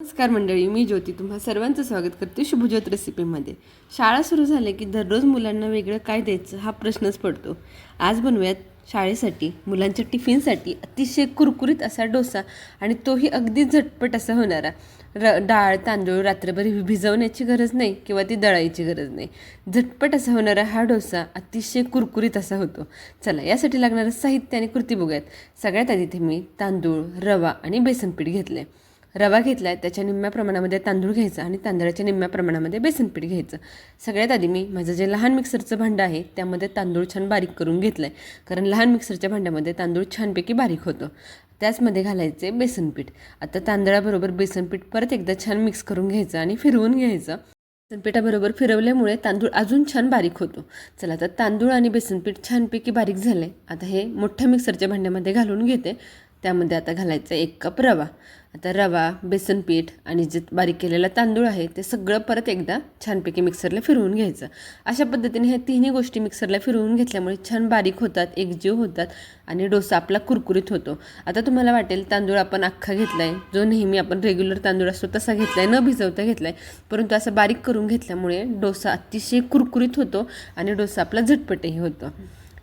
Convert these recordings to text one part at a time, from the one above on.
नमस्कार मंडळी मी ज्योती तुम्हा सर्वांचं स्वागत करते शुभज्योत रेसिपीमध्ये शाळा सुरू झाल्या की दररोज मुलांना वेगळं काय द्यायचं हा प्रश्नच पडतो. आज बनवूयात शाळेसाठी मुलांच्या टिफिनसाठी अतिशय कुरकुरीत असा डोसा आणि तोही अगदी झटपट असा होणारा. र डाळ तांदूळ रात्रभर भिजवण्याची गरज नाही किंवा ती दळायची गरज नाही. झटपट असा होणारा हा डोसा अतिशय कुरकुरीत असा होतो. चला यासाठी लागणारं साहित्य आणि कृती बघूयात. सगळ्यात आधी ते मी तांदूळ रवा आणि बेसनपीठ घेतलं आहे रवा घेतला आहे त्याच्या निम्म्या प्रमाणामध्ये तांदूळ घ्यायचा आणि तांदळाच्या निम्म्या प्रमाणामध्ये बेसनपीठ घ्यायचं. सगळ्यात आधी मी माझं जे लहान मिक्सरचं भांडं आहे त्यामध्ये तांदूळ छान बारीक करून घेतलं आहे कारण लहान मिक्सरच्या भांड्यामध्ये तांदूळ छानपैकी बारीक होतं. त्याचमध्ये घालायचे बेसनपीठ. आता तांदळाबरोबर बेसनपीठ परत एकदा छान मिक्स करून घ्यायचं आणि फिरवून घ्यायचं. बेसनपीठाबरोबर फिरवल्यामुळे तांदूळ अजून छान बारीक होतो. चला तर तांदूळ आणि बेसनपीठ छानपैकी बारीक झाले आता हे मोठ्या मिक्सरच्या भांड्यामध्ये घालून घेते. त्यामध्ये आता घालायचं एक कप रवा. आता रवा बेसन पीठ आणि जे बारीक केलेलं तांदूळ आहे ते सगळं परत एकदा छानपैकी मिक्सरला फिरवून घ्यायचं. अशा पद्धतीने ह्या तिन्ही गोष्टी मिक्सरला फिरवून घेतल्यामुळे छान बारीक होतात एकजीव होतात आणि डोसा आपला कुरकुरीत होतो. आता तुम्हाला वाटेल तांदूळ आपण अख्खा घेतला आहे जो नेहमी आपण रेग्युलर तांदूळ असतो तसा घेतला आहे न भिजवता घेतला आहे परंतु असं बारीक करून घेतल्यामुळे डोसा अतिशय कुरकुरीत होतो आणि डोसा आपला झटपटही होतो.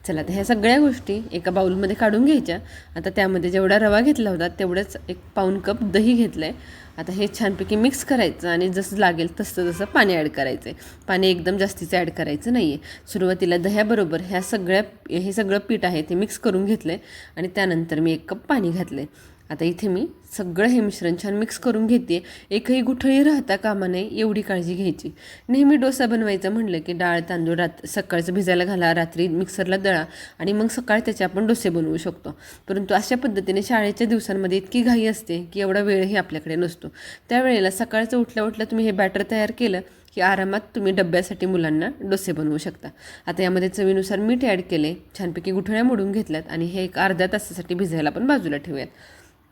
चला तर ह्या सगळ्या गोष्टी एका बाऊलमध्ये काढून घ्यायच्या. आता त्यामध्ये जेवढा रवा घेतला होता तेवढंच एक पाऊन कप दही घेतलं आहे आता हे छानपैकी मिक्स करायचं आणि जसं लागेल तसं तसं पाणी ॲड करायचं आहे पाणी एकदम जास्तीचं ॲड करायचं नाही आहे सुरुवातीला दह्याबरोबर ह्या सगळ्या हे सगळं पीठ आहे ते मिक्स करून घेतलं आहे आणि त्यानंतर मी एक कप पाणी घातलं आहे आता इथे मी सगळं हे मिश्रण छान मिक्स करून घेते. एकही गुठळी राहता कामा नये एवढी काळजी घ्यायची. नेहमी डोसा बनवायचा म्हणलं की डाळ तांदूळ रात सकाळचं भिजायला घाला रात्री मिक्सरला दळा आणि मग सकाळी त्याचे आपण डोसे बनवू शकतो. परंतु अशा पद्धतीने शाळेच्या दिवसांमध्ये इतकी घाई असते की एवढा वेळही आपल्याकडे नसतो. त्यावेळेला सकाळचं उठल्या उठल्या तुम्ही हे बॅटर तयार केलं की आरामात तुम्ही डब्यासाठी मुलांना डोसे बनवू शकता. आता यामध्ये चवीनुसार मीठ ॲड केले छानपैकी गुठळ्या मोडून घेतल्यात आणि हे एक अर्ध्या तासासाठी भिजायला पण बाजूला ठेवूयात.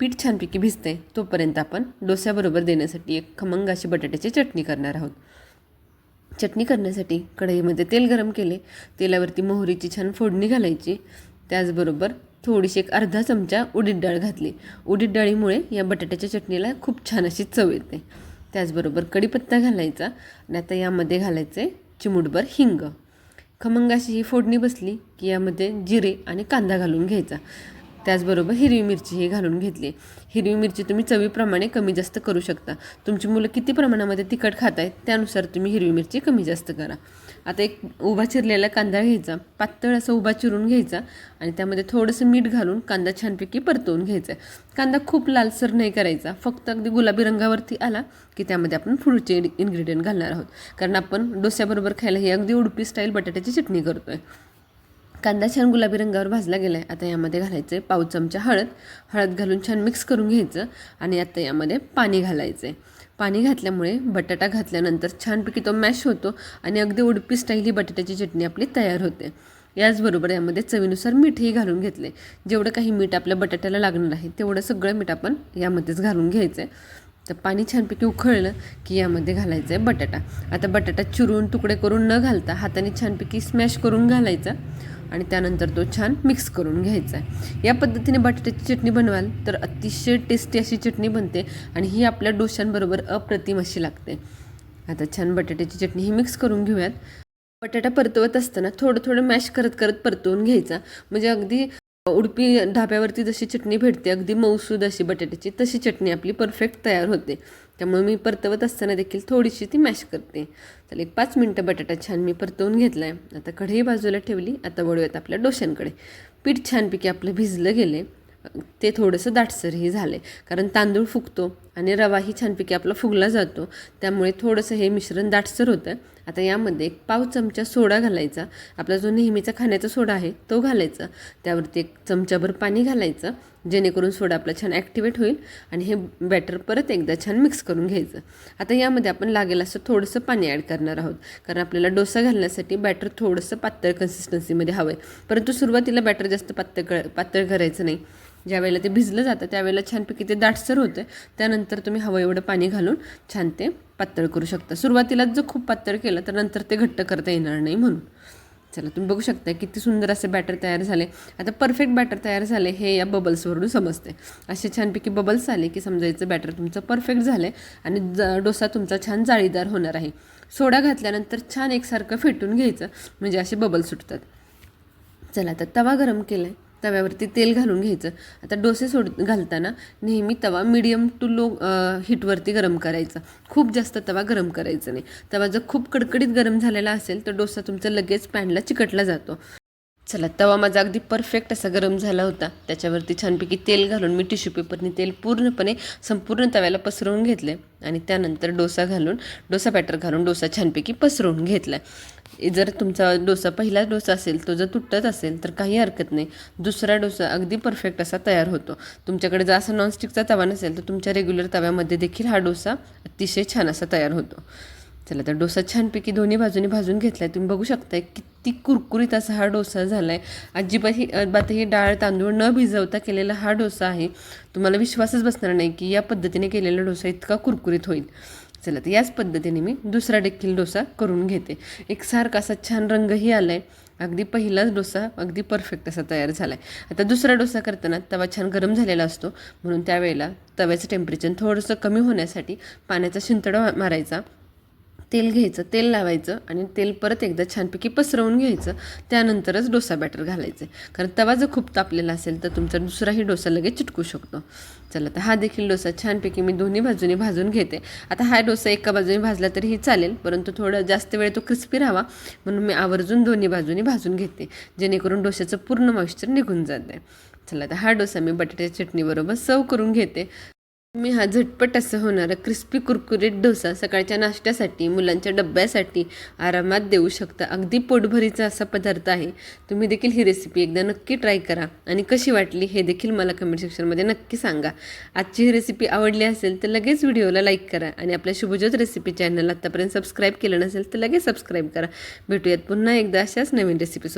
पीठ छानपैकी भिजते तोपर्यंत आपण डोस्याबरोबर देण्यासाठी एक खमंग अशी बटाट्याची चटणी करणार आहोत. चटणी करण्यासाठी कढईमध्ये तेल गरम केले तेलावरती मोहरीची छान फोडणी घालायची त्याचबरोबर थोडीशी एक अर्धा चमचा उडीद डाळ घातली. उडीद डाळीमुळे या बटाट्याच्या चटणीला खूप छान अशी चव येते. त्याचबरोबर कढीपत्ता घालायचा आणि आता यामध्ये घालायचे चिमुटभर हिंग. खमंगाशी ही फोडणी बसली की यामध्ये जिरे आणि कांदा घालून घ्यायचा. त्याचबरोबर हिरवी मिरची ही घालून घेतली. हिरवी मिरची तुम्ही चवीप्रमाणे कमी जास्त करू शकता. तुमची मुलं किती प्रमाणामध्ये तिखट खात आहेत त्यानुसार तुम्ही हिरवी मिरची कमी जास्त करा. आता एक उभा चिरलेला कांदा घ्यायचा पातळ असा उभा चिरून घ्यायचा आणि त्यामध्ये थोडंसं मीठ घालून कांदा छानपैकी परतवून घ्यायचा. कांदा खूप लालसर नाही करायचा फक्त अगदी गुलाबी रंगावरती आला की त्यामध्ये आपण पुढचे इन्ग्रेडियंट घालणार आहोत. कारण आपण डोस्याबरोबर खायला ही अगदी उडपी स्टाईल बटाट्याची चटणी करतो आहे कांदा छान गुलाबी रंगावर भाजला गेला आहे आता यामध्ये घालायचं आहे पाव चमचा हळद. हळद घालून छान मिक्स करून घ्यायचं आणि आता यामध्ये पाणी घालायचं आहे पाणी घातल्यामुळे बटाटा घातल्यानंतर छानपैकी तो मॅश होतो आणि अगदी उडपी स्टाईल ही बटाट्याची चटणी आपली तयार होते. याचबरोबर यामध्ये चवीनुसार मीठही घालून घेतले जेवढं काही मीठ आपल्या बटाट्याला लागणार आहे तेवढं सगळं मीठ आपण यामध्येच घालून घ्यायचं आहे तर पाणी छानपैकी उखळलं की यामध्ये घालायचं आहे बटाटा. आता बटाटा चिरून तुकडे करून न घालता हाताने छानपैकी स्मॅश करून घालायचा आणि त्यानंतर तो छान मिक्स करून घ्यायचा आहे या पद्धतीने बटाट्याची चटणी बनवाल तर अतिशय टेस्टी अशी चटणी बनते आणि ही आपल्या डोशांबरोबर अप्रतिम अशी लागते. आता छान बटाट्याची चटणी ही मिक्स करून घेऊयात. बटाटा परतवत असताना थोडं थोडं मॅश करत करत परतवून घ्यायचा. म्हणजे अगदी उडपी ढाब्यावरती जशी चटणी भेटते अगदी मऊसूद अशी बटाट्याची तशी चटणी आपली परफेक्ट तयार होते. त्यामुळे मी परतवत असताना देखील थोडीशी ती मॅश करते. तर एक पाच मिनटं बटाटा छान मी परतवून घेतला आहे आता कढई बाजूला ठेवली आता वळूयात आपल्या डोश्यांकडे. पीठ छानपैकी आपलं भिजलं गेले. ते थोडंसं दाटसरही झालं आहे कारण तांदूळ फुगतो आणि रवाही छानपैकी आपला फुगला जातो. त्यामुळे थोडंसं हे मिश्रण दाटसर होतं. आता यामध्ये एक पाव चमचा सोडा घालायचा. आपला जो नेहमीचा खाण्याचा सोडा आहे तो घालायचा. त्यावरती एक चमचाभर पाणी घालायचं जेणेकरून सोडा आपला छान ॲक्टिवेट होईल आणि हे बॅटर परत एकदा छान मिक्स करून घ्यायचं. आता यामध्ये आपण लागेल असं थोडंसं पाणी ॲड करणार आहोत. कारण आपल्याला डोसा घालण्यासाठी बॅटर थोडंसं पातळ कन्सिस्टन्सीमध्ये हवं आहे परंतु सुरुवातीला बॅटर जास्त पातळ पातळ करायचं नाही. ज्यावेळेला ते भिजलं जातं त्यावेळेला छानपैकी ते दाटसर होतं. त्यानंतर तुम्ही हवं एवढं पाणी घालून छान ते पातळ करू शकता. सुरुवातीलाच जर खूप पातळ केलं तर नंतर ते घट्ट करता येणार नाही म्हणून. चला तुम्ही बघू शकता किती सुंदर असे बॅटर तयार झाले. आता परफेक्ट बॅटर तयार झाले हे या बबल्सवरून समजते असे छानपैकी बबल्स आले की समजायचं बॅटर तुमचं परफेक्ट झालं आहे आणि ज डोसा तुमचा छान जाळीदार होणार आहे. सोडा घातल्यानंतर छान एकसारखं फेटून घ्यायचं म्हणजे असे बबल सुटतात. चला आता तवा गरम केला आहे तव्यावरती तेल घालून घ्यायचं. आता डोसे सोड घालताना नेहमी तवा मिडियम टू लो हीटवरती गरम करायचा. खूप जास्त तवा गरम करायचा नाही. तवा जर खूप कडकडीत गरम झालेला असेल तर डोसा तुमचा लगेच पॅनला चिकटला जातो. चला तवा माझा अगदी परफेक्ट असा गरम झाला होता. त्याच्यावरती छानपैकी तेल घालून मी टिश्यू पेपरने तेल पूर्णपणे संपूर्ण तव्याला पसरवून घेतले. आणि त्यानंतर डोसा घालून डोसा बॅटर घालून डोसा छानपैकी पसरवून घेतला. जर तुमचा डोसा पहिला डोसा असेल तो जर तुटत असेल तर काही हरकत नाही. दुसरा डोसा अगदी परफेक्ट असा तयार होतो. तुमच्याकडे जर असा नॉनस्टिकचा तवा नसेल तर तुमच्या रेग्युलर तव्यामध्ये देखील हा डोसा अतिशय छान असा तयार होतो. चला तर डोसा छानपैकी दोन्ही बाजूनी भाजून घेतला आहे तुम्ही बघू शकताय किती कुरकुरीत असा हा डोसा झाला आहे अजिबात ही अजिबात ही डाळ तांदूळ न भिजवता केलेला हा डोसा आहे. तुम्हाला विश्वासच बसणार नाही की या पद्धतीने केलेला डोसा इतका कुरकुरीत होईल. चला तर याच पद्धतीने मी दुसरा देखील डोसा करून घेते. एकसारखा असा छान रंगही आला आहे अगदी पहिलाच डोसा अगदी परफेक्ट असा तयार झाला आहे आता दुसरा डोसा करताना तवा छान गरम झालेला असतो. म्हणून त्यावेळेला तव्याचं टेम्परेचर थोडंसं कमी होण्यासाठी पाण्याचा शिंतडा मारायचा. तेल घ्यायचं तेल लावायचं आणि तेल परत एकदा छानपैकी पसरवून घ्यायचं. त्यानंतरच डोसा बॅटर घालायचं. कारण तवा जर खूप तापलेला असेल तर तुमचा दुसराही डोसा लगेच चिटकू शकतो. चला तर हा देखील डोसा छानपैकी मी दोन्ही बाजूने भाजून घेते. आता हा डोसा एका बाजूने भाजला तरीही चालेल परंतु थोडं जास्त वेळ तो क्रिस्पी राहावा. म्हणून मी आवर्जून दोन्ही बाजूने भाजून घेते जेणेकरून डोश्याचं पूर्ण मॉइश्चर निघून जाते. चला तर हा डोसा मी बटाट्याच्या चटणीबरोबर सर्व करून घेते. मी हा झटपट असं होणारा क्रिस्पी कुरकुरीत डोसा सकाळच्या नाश्त्यासाठी मुलांच्या डब्यासाठी आरामात देऊ शकता. अगदी पोटभरीचा असा पदार्थ आहे. तुम्ही देखील ही रेसिपी एकदा नक्की ट्राय करा. आणि कशी वाटली हे देखील मला कमेंट सेक्शनमध्ये नक्की सांगा. आजची ही रेसिपी आवडली असेल तर लगेच व्हिडिओला लाईक करा. आणि आपल्या शुभज्योत रेसिपी चॅनल आत्तापर्यंत सबस्क्राईब केलं नसेल तर लगेच सबस्क्राईब करा. भेटूयात पुन्हा एकदा अशाच नवीन रेसिपी